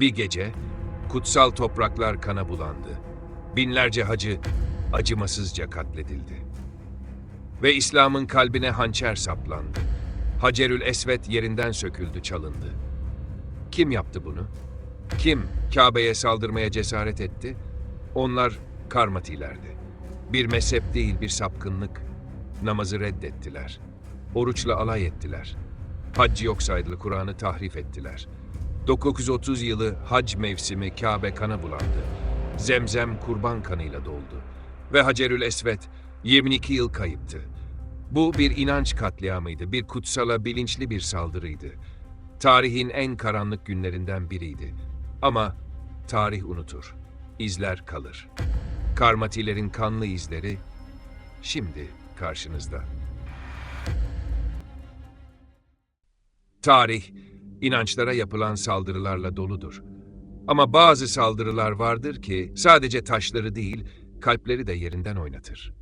Bir gece kutsal topraklar kana bulandı. Binlerce hacı acımasızca katledildi. Ve İslam'ın kalbine hançer saplandı. Hacerül Esvet yerinden söküldü, çalındı. Kim yaptı bunu? Kim Kabe'ye saldırmaya cesaret etti? Onlar Karmatilerdi. Bir mezhep değil bir sapkınlık. Namazı reddettiler. Oruçla alay ettiler. Haccı yok saydılı Kur'an'ı tahrif ettiler. 930 yılı hac mevsimi Kabe kana bulandı. Zemzem kurban kanıyla doldu. Ve Hacerül Esvet 22 yıl kayıptı. Bu bir inanç katliamıydı, bir kutsala bilinçli bir saldırıydı. Tarihin en karanlık günlerinden biriydi. Ama tarih unutur, izler kalır. Karmatilerin kanlı izleri şimdi karşınızda. Tarih, inançlara yapılan saldırılarla doludur. Ama bazı saldırılar vardır ki sadece taşları değil, kalpleri de yerinden oynatır.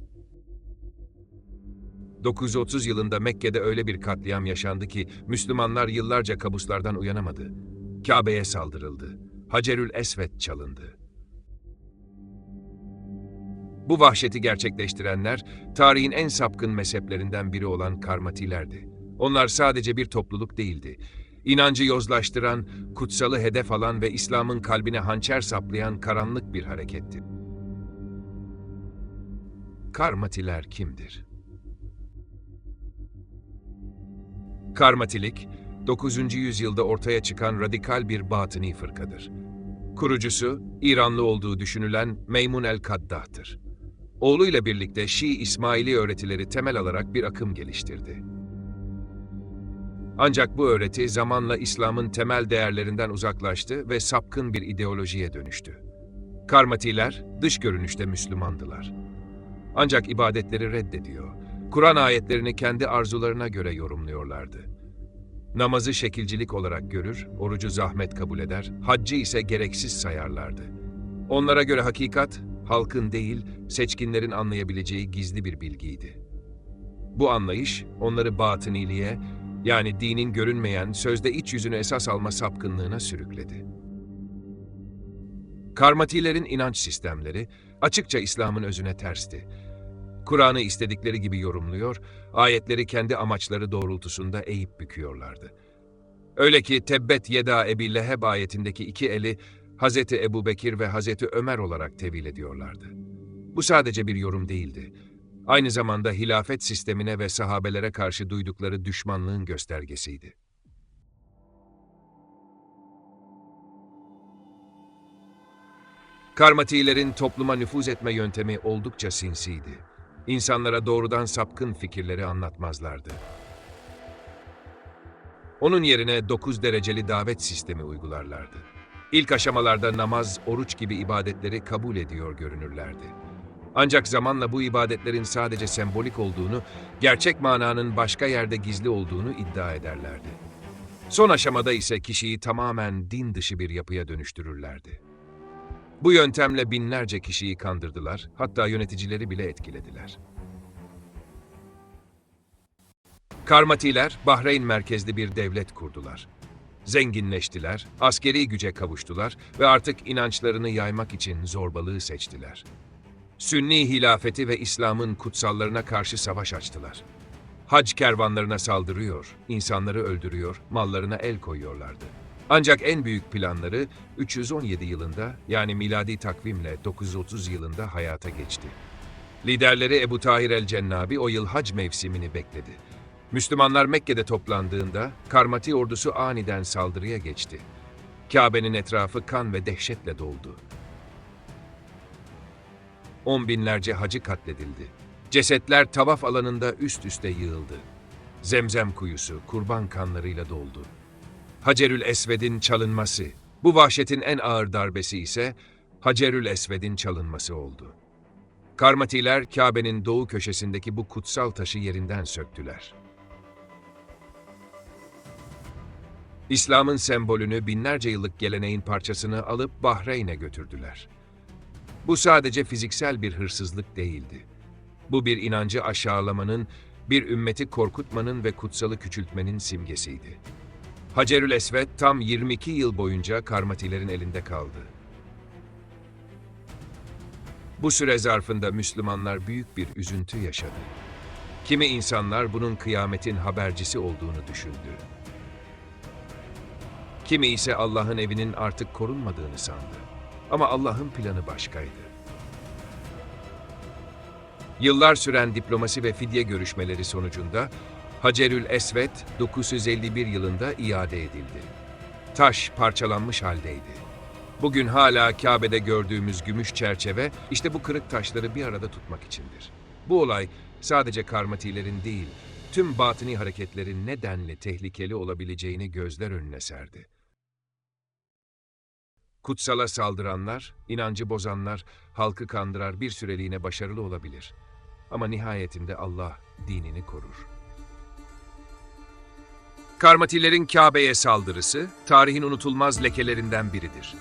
930 yılında Mekke'de öyle bir katliam yaşandı ki Müslümanlar yıllarca kabuslardan uyanamadı. Kabe'ye saldırıldı. Hacerül Esvet çalındı. Bu vahşeti gerçekleştirenler tarihin en sapkın mezheplerinden biri olan Karmatilerdi. Onlar sadece bir topluluk değildi. İnancı yozlaştıran, kutsalı hedef alan ve İslam'ın kalbine hançer saplayan karanlık bir hareketti. Karmatiler kimdir? Karmatilik, 9. yüzyılda ortaya çıkan radikal bir batıni fırkadır. Kurucusu, İranlı olduğu düşünülen Meymun el-Kaddah'tır. Oğluyla birlikte Şii İsmaili öğretileri temel alarak bir akım geliştirdi. Ancak bu öğreti zamanla İslam'ın temel değerlerinden uzaklaştı ve sapkın bir ideolojiye dönüştü. Karmatiler dış görünüşte Müslümandılar. Ancak ibadetleri reddediyor. Kur'an ayetlerini kendi arzularına göre yorumluyorlardı. Namazı şekilcilik olarak görür, orucu zahmet kabul eder, haccı ise gereksiz sayarlardı. Onlara göre hakikat, halkın değil, seçkinlerin anlayabileceği gizli bir bilgiydi. Bu anlayış, onları batıniliğe, yani dinin görünmeyen, sözde iç yüzünü esas alma sapkınlığına sürükledi. Karmatilerin inanç sistemleri, açıkça İslam'ın özüne tersti. Kur'an'ı istedikleri gibi yorumluyor, ayetleri kendi amaçları doğrultusunda eğip büküyorlardı. Öyle ki Tebbet Yeda Ebi Leheb ayetindeki iki eli Hazreti Ebu Bekir ve Hazreti Ömer olarak tevil ediyorlardı. Bu sadece bir yorum değildi. Aynı zamanda hilafet sistemine ve sahabelere karşı duydukları düşmanlığın göstergesiydi. Karmatilerin topluma nüfuz etme yöntemi oldukça sinsiydi. İnsanlara doğrudan sapkın fikirleri anlatmazlardı. Onun yerine 9 dereceli davet sistemi uygularlardı. İlk aşamalarda namaz, oruç gibi ibadetleri kabul ediyor görünürlerdi. Ancak zamanla bu ibadetlerin sadece sembolik olduğunu, gerçek mananın başka yerde gizli olduğunu iddia ederlerdi. Son aşamada ise kişiyi tamamen din dışı bir yapıya dönüştürürlerdi. Bu yöntemle binlerce kişiyi kandırdılar, hatta yöneticileri bile etkilediler. Karmatiler, Bahreyn merkezli bir devlet kurdular. Zenginleştiler, askeri güce kavuştular ve artık inançlarını yaymak için zorbalığı seçtiler. Sünni hilafeti ve İslam'ın kutsallarına karşı savaş açtılar. Hac kervanlarına saldırıyor, insanları öldürüyor, mallarına el koyuyorlardı. Ancak en büyük planları 317 yılında yani miladi takvimle 930 yılında hayata geçti. Liderleri Ebu Tahir el-Cennabi o yıl hac mevsimini bekledi. Müslümanlar Mekke'de toplandığında Karmati ordusu aniden saldırıya geçti. Kabe'nin etrafı kan ve dehşetle doldu. On binlerce hacı katledildi. Cesetler tavaf alanında üst üste yığıldı. Zemzem kuyusu kurban kanlarıyla doldu. Hacerül Esved'in çalınması. Bu vahşetin en ağır darbesi ise Hacerül Esved'in çalınması oldu. Karmatiler Kabe'nin doğu köşesindeki bu kutsal taşı yerinden söktüler. İslam'ın sembolünü binlerce yıllık geleneğin parçasını alıp Bahreyn'e götürdüler. Bu sadece fiziksel bir hırsızlık değildi. Bu bir inancı aşağılamanın, bir ümmeti korkutmanın ve kutsalı küçültmenin simgesiydi. Hacerül Esved tam 22 yıl boyunca Karmatilerin elinde kaldı. Bu süre zarfında Müslümanlar büyük bir üzüntü yaşadı. Kimi insanlar bunun kıyametin habercisi olduğunu düşündü. Kimi ise Allah'ın evinin artık korunmadığını sandı. Ama Allah'ın planı başkaydı. Yıllar süren diplomasi ve fidye görüşmeleri sonucunda Hacerül Esved 951 yılında iade edildi. Taş parçalanmış haldeydi. Bugün hala Kabe'de gördüğümüz gümüş çerçeve işte bu kırık taşları bir arada tutmak içindir. Bu olay sadece karmatilerin değil, tüm batini hareketlerin ne denli tehlikeli olabileceğini gözler önüne serdi. Kutsala saldıranlar, inancı bozanlar, halkı kandırar bir süreliğine başarılı olabilir. Ama nihayetinde Allah dinini korur. Karmatilerin Kabe'ye saldırısı, tarihin unutulmaz lekelerinden biridir.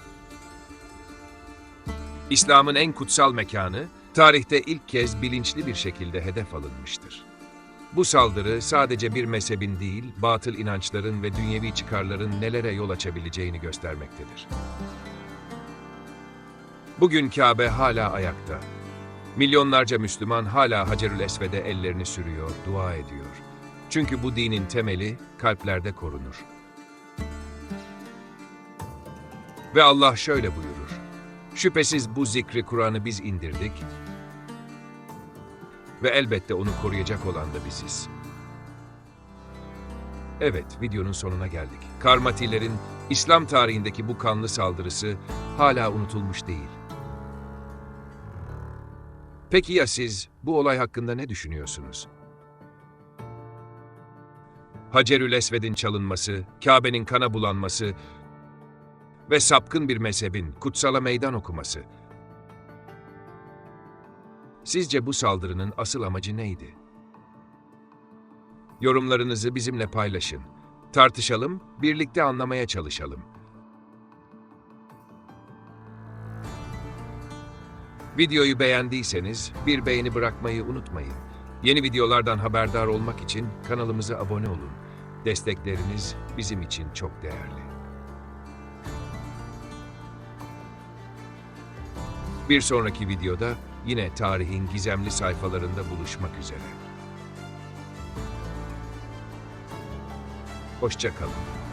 İslam'ın en kutsal mekanı, tarihte ilk kez bilinçli bir şekilde hedef alınmıştır. Bu saldırı sadece bir mezhebin değil, batıl inançların ve dünyevi çıkarların nelere yol açabileceğini göstermektedir. Bugün Kabe hala ayakta. Milyonlarca Müslüman hala Hacerül Esved'e ellerini sürüyor, dua ediyor. Çünkü bu dinin temeli kalplerde korunur. Ve Allah şöyle buyurur. Şüphesiz bu zikri Kur'an'ı biz indirdik ve elbette onu koruyacak olan da biziz. Evet, videonun sonuna geldik. Karmatilerin İslam tarihindeki bu kanlı saldırısı hala unutulmuş değil. Peki ya siz bu olay hakkında ne düşünüyorsunuz? Hacerül Esved'in çalınması, Kabe'nin kana bulanması ve sapkın bir mezhebin kutsala meydan okuması. Sizce bu saldırının asıl amacı neydi? Yorumlarınızı bizimle paylaşın. Tartışalım, birlikte anlamaya çalışalım. Videoyu beğendiyseniz bir beğeni bırakmayı unutmayın. Yeni videolardan haberdar olmak için kanalımıza abone olun. Destekleriniz bizim için çok değerli. Bir sonraki videoda yine tarihin gizemli sayfalarında buluşmak üzere. Hoşça kalın.